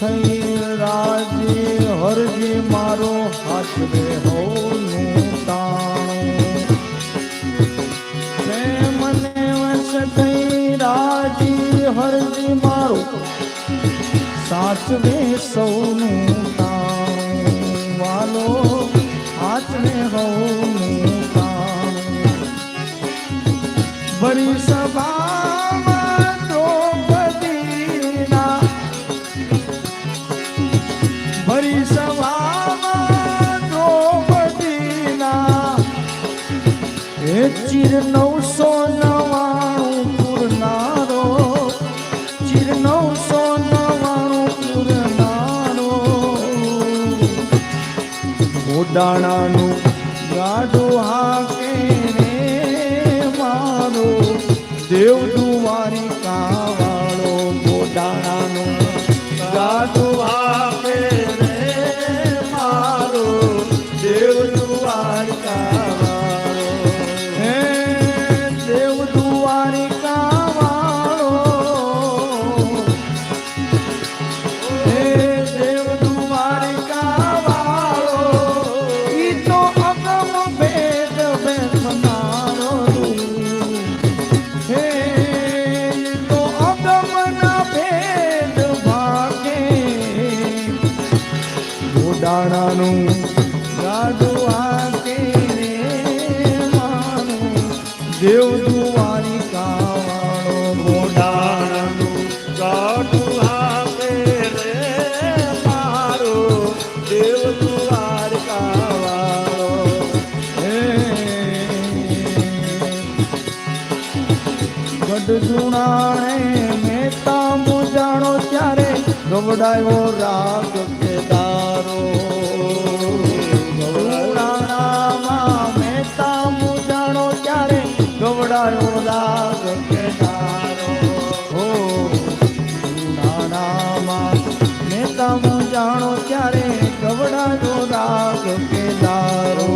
થઈ રાજી હરજી મારો હાથ રે. સાચવે સૌને વાલો હાથને હોનું બરી સભા ચીર નવસો નવાણું ઉડાણાનું ગાડું હાકે રે મારો દેવ ગોડાણાનું ગાડું આકે રે માનું દેવ દ્વારિકા વાળો ગોડાણાનું ગાડું આકે રે મારો, દેવ દ્વારિકા વાળો હે, ગઢ જુણાણે મહેતા મુજાણો ત્યારે ગવડાયો રાગ કેદારો મુજાણો ત્યારે ગવડાયો રાગ કેદારો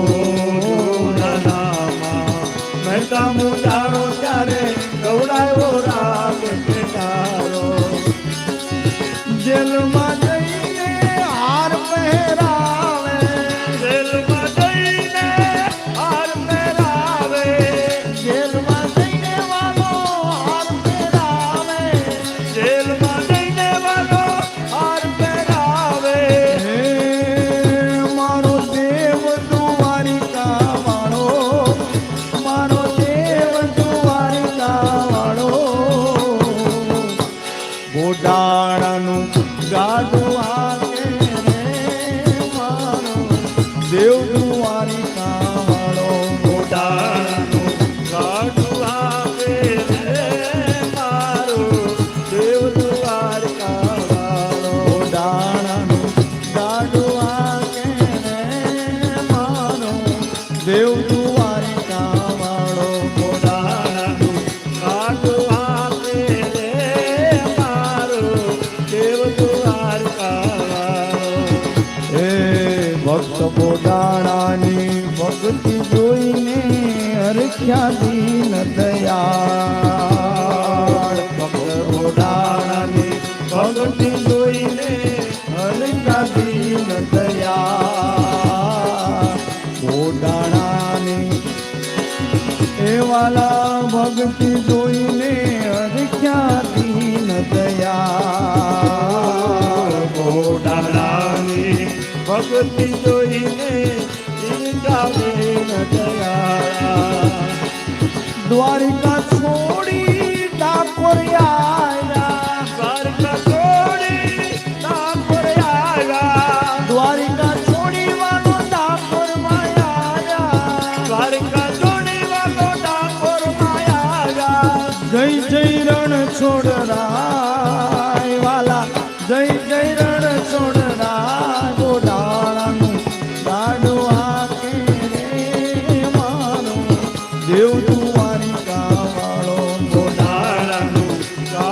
જુણાણામાં મહેતા મુજાણો દેવ દ્વારિકા વાળો ભક્ત બોડાણાની ભક્તિ જોઈને હરખ્યા દીન દયા ભક્ત બોડાણાની ભક્તિ જોઈને હરખ્યા દીન દયાળ બોડાણાની એ વાલા ભક્તિ જોઈને હરખ્યા દીન દયા ભક્તિ જોઈને દ્વારિકા છોડી ડાકોર આવ્યા દ્વારકા છોડી ડાકોર આવ્યા દ્વારિકા છોડી વાલો ડાકોરમાં આવ્યા દ્વારકા છોડી જય જય રણ છોડરાય વાલા. જય જય રણ